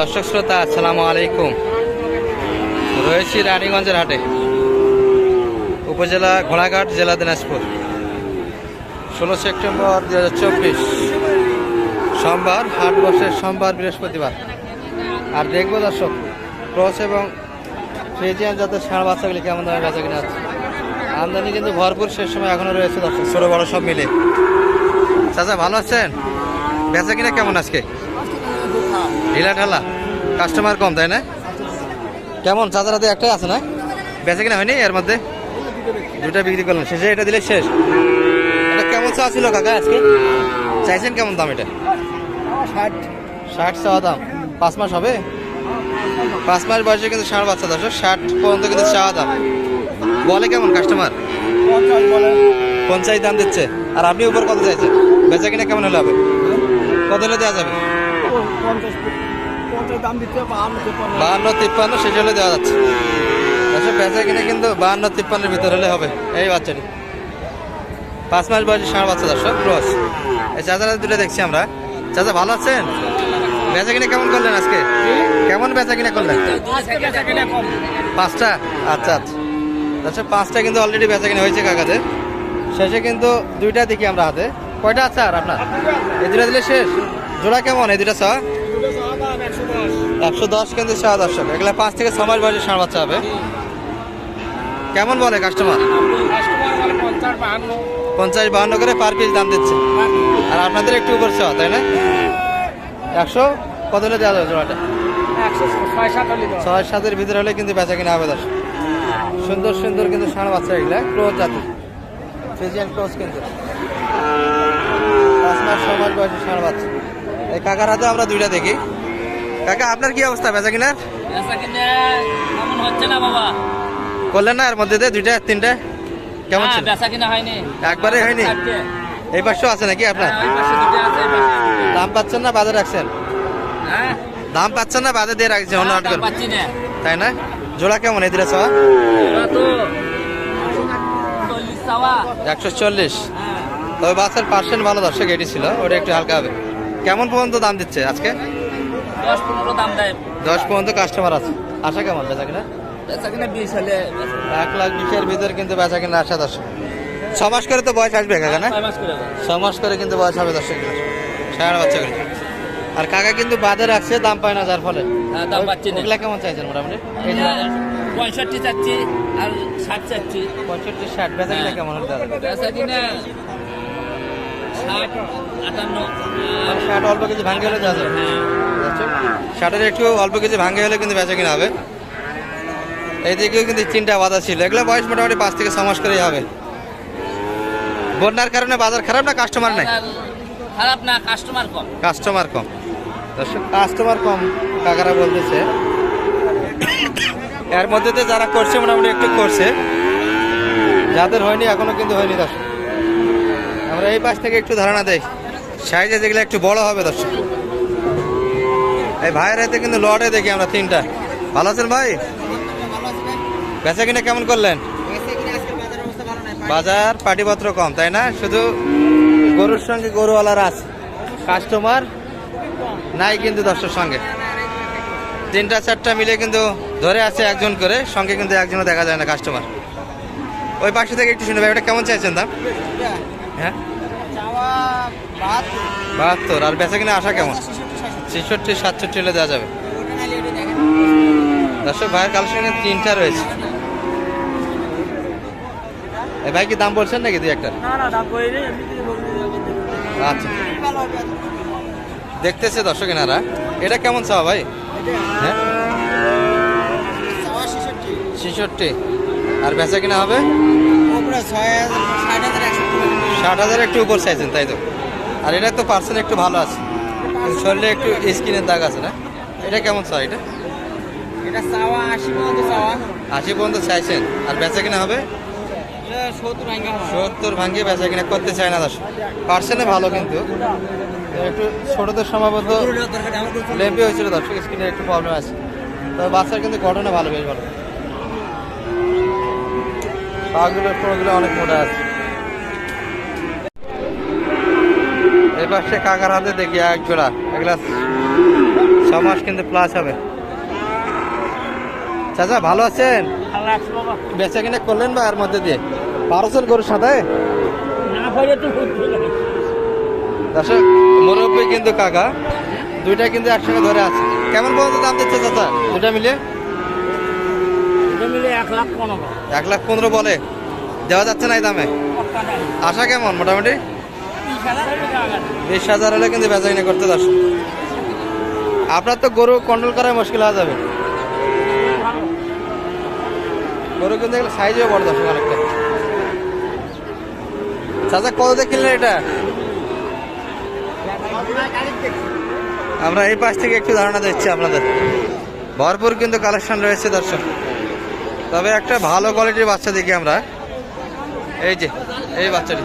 দর্শক শ্রোতা, আসসালামু আলাইকুম। রয়েছি রানীগঞ্জের হাটে, উপজেলা ঘোড়াঘাট, জেলা দিনাজপুর। ষোলো সেপ্টেম্বর দু হাজার চব্বিশ, সোমবার, হাট বসে সোমবার, বৃহস্পতিবার। আর দেখব দর্শক, ক্রস এবং ফ্রিজিয়ান জাতের ষাঁড় বাচ্চাগুলি কেমন দামে বেচা কিনা আছে আমদানি কিন্তু ভরপুর শেষ সময় এখনও রয়েছে দর্শক। ছোটো বড়ো সব মিলে। চাচা, ভালো আছেন? বেচা কিনা কেমন আজকে? ঢিলা ঢালা। কাস্টমার কম তাই না? কেমন চাচার হাতে একটাই আছে না? বেচা কিনা হয়নি এর মধ্যে? দুটা বিক্রি করলাম শেষে এটা দিলে শেষ। এটা কেমন চা ছিল কাকা আজকে? চাইছেন কেমন দাম এটা? ষাট। ষাট চাওয়া দাম। পাঁচ মাস হবে? পাঁচ মাস বয়সে কিন্তু ষাট বাচ্চা দশ ষাট পর্যন্ত কিন্তু চাওয়া দাম। বলে কেমন কাস্টমার পঞ্চাশ দাম দিচ্ছে। আর আপনি উপর কত চাইছেন? বেচা কিনা কেমন হলে হবে? কত হলে দেওয়া যাবে? পঞ্চাশ পঞ্চাশ দাম দিতে বাহান্ন তিপ্পান্ন। শেষ হলে দেওয়া যাচ্ছে। আচ্ছা বেচা কিনে কিন্তু বাহান্ন তিপ্পান্নের ভিতর হলে হবে। এই বাচ্চাটি। পাঁচ মাস বয়সে ষাঁড় বাচ্চা দর্শক ক্রস। এই চাচারা দুটো দেখছি আমরা। চাচা ভালো আছেন? বেচা কিনে কেমন করলেন আজকে? কেমন বেচা কিনে করলেন? পাঁচটা আচ্ছা আচ্ছা। আচ্ছা পাঁচটা কিন্তু অলরেডি বেচা কিনে হয়েছে কাকাদের। শেষে কিন্তু দুইটা দেখি আমরা হাতে। কয়টা আছে আর আপনার? এই দুটা দিলে শেষ? জোড়া কেমন এই দুটা চা? একশো দশ দশ কিন্তু চা দর্শক এগুলা পাঁচ থেকে ছ মাস বয়সে ষাঁড় বাচ্চা হবে। কেমন বলে কাস্টমার পঞ্চাশ বাহান্ন করে পার পিস দাম দিচ্ছে। আর আপনাদের একটু উপর চাওয়া তাই না? একশো? কত হলে দেওয়া যাবে জোড়াটা? ছয় দশ সাতের ভিতরে হলে কিন্তু বেচা কিনা হবে দশ। সুন্দর সুন্দর কিন্তু ষাঁড় বাচ্চা এগুলা ক্লোজ জাতি ফ্রিজিয়ান ক্লোজ কিন্তু। পাঁচ মাস ছ মাস বয়সে ষাঁড় বাচ্চা। কাকার হাতে আমরা দুইটা দেখি। কাকা আপনার কি অবস্থা? বেচা কিনার করলেন না এর মধ্যে দুইটা তিনটা? কেমন একবারে হয়নি। এই পাশে আছে নাকি আপনার? হ্যাঁ। দাম পাচ্ছেন না বাদে রাখছেন? হ্যাঁ? দাম পাচ্ছেন না বাদে দিয়ে রাখছেন অন্য না। তাই না? জোড়া কেমন এই দুটা চাওয়া। একশো চল্লিশ। তবে বাসের পার্সেন্ট ভালো দর্শক এটি ছিল ওটা একটু হালকা হবে। কেমন পর্যন্ত দাম দিচ্ছে আজকে? দশ পনেরো দাম দেয়। দশ পর্যন্ত কাস্টমার আছে। আশা কেমন বেচা কিনা? বেচা কিনা বিশ হলে এক লাখ বিশের ভিতর কিন্তু বেচা কিনা আশা দর্শক। ছ মাস করে তো বয়স আসবে কাকা না? করে ছ মাস করে কিন্তু বয়স হবে দর্শক। সাড়ে বাচ্চাগুলি আর কাকা কিন্তু বাদে রাখছে দাম পায় না যার ফলে। হ্যাঁ, দাম পাচ্ছি না। কেমন চাইছেন মোটামুটি? পঁয়ষট্টি চাচ্ছি আর ষাট চাচ্ছি। পঁয়ষট্টি ষাট। বেচা কিনা কেমন হলে দেওয়া যাবে? বেচা কিনা ষাট আটান্ন। আর ষাট অল্প কিছু ভাঙ্গে হলে যাবে। হ্যাঁ আচ্ছা, একটু অল্প কিছু ভাঙ্গে হলে কিন্তু বেচা কিনা হবে। এইদিকেও কিন্তু তিনটা বাধা ছিল। এগুলো বয়স মোটামুটি পাঁচ থেকে ছ মাস করেই হবে। বন্যার কারণে বাজার খারাপ না কাস্টমার নাই? খারাপ না কাস্টমার কম। কাস্টমার কম। দর্শক কাস্টমার কম কাকারা বলতেছে। এর মধ্যে তো যারা করছে মোটামুটি একটু করছে। যাদের হয়নি এখনও কিন্তু হয়নি দর্শক। আমরা এই পাশ থেকে একটু ধারণা দেই। সাইজে যেগুলো একটু বড় হবে দর্শক। এই ভাইয়ের হাতে কিন্তু লটে দেখি আমরা তিনটা। ভালো আছেন ভাই? বেচা কিনা কেমন করলেন? বাজার পাটিপত্র কম, তাই না? শুধু গরুর সঙ্গে গরুওয়ালারা আছে কাস্টমার নাই কিন্তু দশটার সঙ্গে। তিনটা, চারটা মিলে কিন্তু ধরে আছে একজন করে, সঙ্গে কিন্তু একজনও দেখা যায় না কাস্টমার ওই পাশে থেকে একটু শুনে ভাই, ওটা কেমন চাইছেন দাম? হ্যাঁ? বাহাত্তর। আর বেচা কিনা আসা কেমন? ছেষট্টি সাতষট্টি হলে দেওয়া যাবে। দর্শক ভাইয়ের কালেকশনে তিনটা রয়েছে। এই ভাই কি দাম বলছেন নাকি দুই একটা? আচ্ছা। দেখতেছে দর্শক এনারা। এটা কেমন চাওয়া ভাই? হ্যাঁ? ছেষট্টি। আর বেচা কিনা হবে? ষাট হাজার একটু উপর চাইছেন তাই তো? আর এটা তো পার্সেন্ট একটু ভালো আছে। শরীরে একটু স্কিনের দাগ আছে না? এটা কেমন চাওয়া এটা? এটা চাওয়া আশি পর্যন্ত চাওয়া। আশি পর্যন্ত চাইছেন। আর বেচা কিনা হবে? সত্তর ভাঙ্গা বেচা কিনা করতে চায় না দর্শক। পার্সেন্টে ভালো কিন্তু। একটু ছোটদের সম্ভবত লেম্পি হয়েছিল দর্শক স্কিনের একটু প্রবলেম আছে। তবে বাচ্চার কিন্তু ঘটনা ভালো বেশ ভালো। পাগুলো অনেক মোটা আছে। পাশে কাকার হাতে দেখি এক জোড়া এক এগুলা ছ মাস কিন্তু প্লাস হবে। চাচা ভালো আছেন? বেচা কিনে করলেন বা এর মধ্যে দিয়ে? বারোশোর গরুর সাথে? দর্শক মুরব্বী কিন্তু কাকা দুইটা কিন্তু একসঙ্গে ধরে আছে। কেমন পর্যন্ত দাম দিচ্ছে চাচা? দুটা মিলে মিলে এক লাখ পনেরো। এক লাখ পনেরো বলে। দেওয়া যাচ্ছে না এই দামে। আশা কেমন মোটামুটি? বিশ হাজার হলে কিন্তু বেচা কিনে করতে দর্শক আপনার তো গরু কন্ট্রোল করা মুশকিল হয়ে যাবে। গরু কিন্তু এগুলো সাইজেও বড় দর্শক অনেকটা। চাচা, কত দিয়ে কিনলেন এটা? আমরা এই পাশ থেকে একটু ধারণা দিচ্ছি আপনাদের। ভরপুর কিন্তু কালেকশন রয়েছে দর্শক। তবে একটা ভালো কোয়ালিটির বাচ্চা দেখি আমরা। এই যে, এই বাচ্চাটি।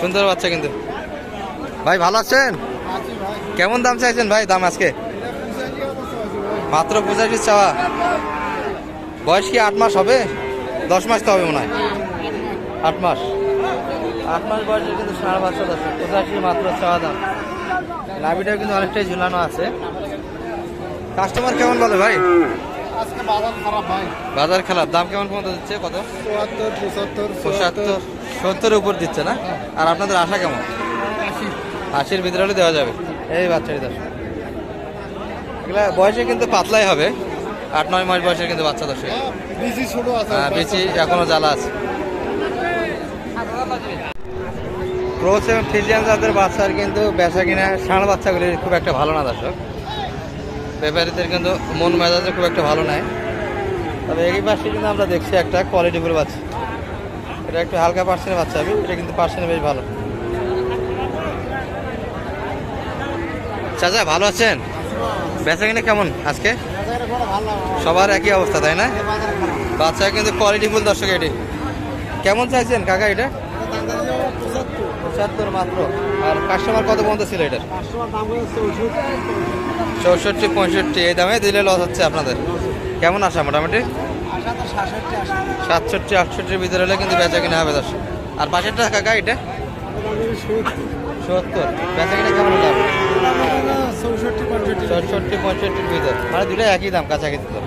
সুন্দর বাচ্চা কিন্তু। ভাই ভালো আছেন? কেমন দাম চাইছেন ভাই দাম আজকে? মাত্র পঁচাশি চাওয়া। বয়স কি আট মাস হবে? দশ মাস তো হবে মনে হয়। আট মাস। আট মাস বয়সে কিন্তু সাড়ে বাচ্চা দশ পঁচাশি মাত্র চাওয়া দাম। লাভিটাও কিন্তু অনেকটাই ঝুলানো আছে। কাস্টমার কেমন বলে ভাই? বাজার খারাপ ভাই। বাজার খারাপ। দাম কেমন পর্যন্ত দিচ্ছে? কত? চুয়াত্তর পঁচাত্তর পঁচাত্তর। সত্তর উপর দিচ্ছে না? আর আপনাদের আশা কেমন? আশির ভিতরে হলে দেওয়া যাবে। এই বাচ্চাটি দশ এগুলা বয়সে কিন্তু পাতলাই হবে। আট নয় মাস বয়সের কিন্তু বাচ্চা দশ বেশি হ্যাঁ এখনও জ্বালা আছে। ক্রোচ এবং ফিজিয়ান জাতের বাচ্চার কিন্তু বেচা কিনা ষাঁড় বাচ্চাগুলি খুব একটা ভালো না দর্শক। ব্যাপারীদের কিন্তু মন মেজাজে খুব একটা ভালো নয় তবে এই পাশে কিন্তু আমরা দেখছি একটা কোয়ালিটিফুল বাচ্চা। এটা একটু হালকা পার্সেন্টের বাচ্চা হবে, এটা কিন্তু পার্সেন্ট বেশ ভালো। চাচা, ভালো আছেন? বেচা কিনা কেমন আজকে? সবার একই অবস্থা, তাই না? বাচ্চা কিন্তু কোয়ালিটি কোয়ালিটিফুল দর্শক এটি। কেমন চাইছেন কাকা এটা? পঁচাত্তর মাত্র। আর কাস্টমার কত পর্যন্ত ছিল এটার? চৌষট্টি, পঁয়ষট্টি, এই দামে দিলে লস হচ্ছে আপনাদের। কেমন আসা মোটামুটি? সাতষট্টি আটষট্টির ভিতরে হলে কিন্তু বেচা কিনা হবে দর্শক। আর পাশেরটা কাকা এটা? সত্তর। বেচা কিনা কেমন হলো চৌষট্টি পঁয়ষট্টির ভিতর। মানে দুটো একই দাম কাছাকাছি তো।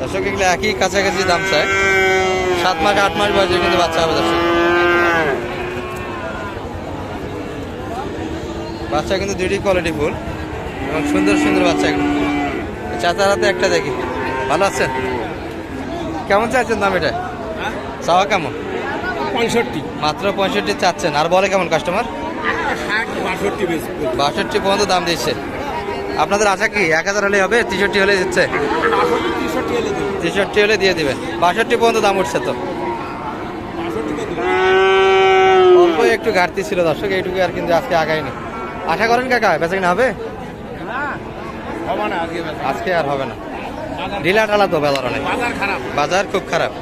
দর্শক এগুলো একই কাছাকাছি দাম চায়। সাত মাস আট মাস বয়সে কিন্তু বাচ্চা হবে দর্শক। বাচ্চা কিন্তু দুটি কোয়ালিটি ফুল। এবং সুন্দর সুন্দর বাচ্চা এগুলো। চাচার হাতে একটা দেখি। ভালো আছেন? কেমন চাচ্ছেন দাম এটা? চাওয়া কেমন? পঁয়ষট্টি। মাত্র পঁয়ষট্টি চাচ্ছেন। আর বলে কেমন কাস্টমার ষাট বাষট্টি পর্যন্ত দাম দিচ্ছে। আপনাদের আশা কি? এক হাজার হলে হবে? তেষট্টি হলে দিচ্ছে? তিষট্টি দেবো। হলে দিয়ে দিবেন বাষট্টি পর্যন্ত দাম উঠছে তো। অল্প একটু ঘাটতি ছিল দর্শক এইটুকু আর কিন্তু আজকে আগায়নি। আশা করেন কাকা বেচা কিনা হবে? না হবে না আজকে আর হবে না। ঢিলা ঢালা তো বাজার অনেক। বাজার খুব খারাপ।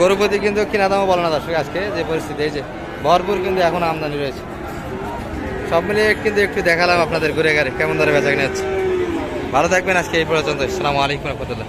গরুপতি কিন্তু কিনা দামও বলো না দর্শক আজকে যে পরিস্থিতি এই যে ভরপুর কিন্তু এখন আমদানি রয়েছে। সব মিলিয়ে কিন্তু একটু দেখালাম আপনাদের ঘুরে গাড়ি কেমন ধরে বেচা নিয়ে যাচ্ছে ভালো থাকবেন আজকে এই পর্যন্ত আসসালামু আলাইকুম রহমতুল্লাহ।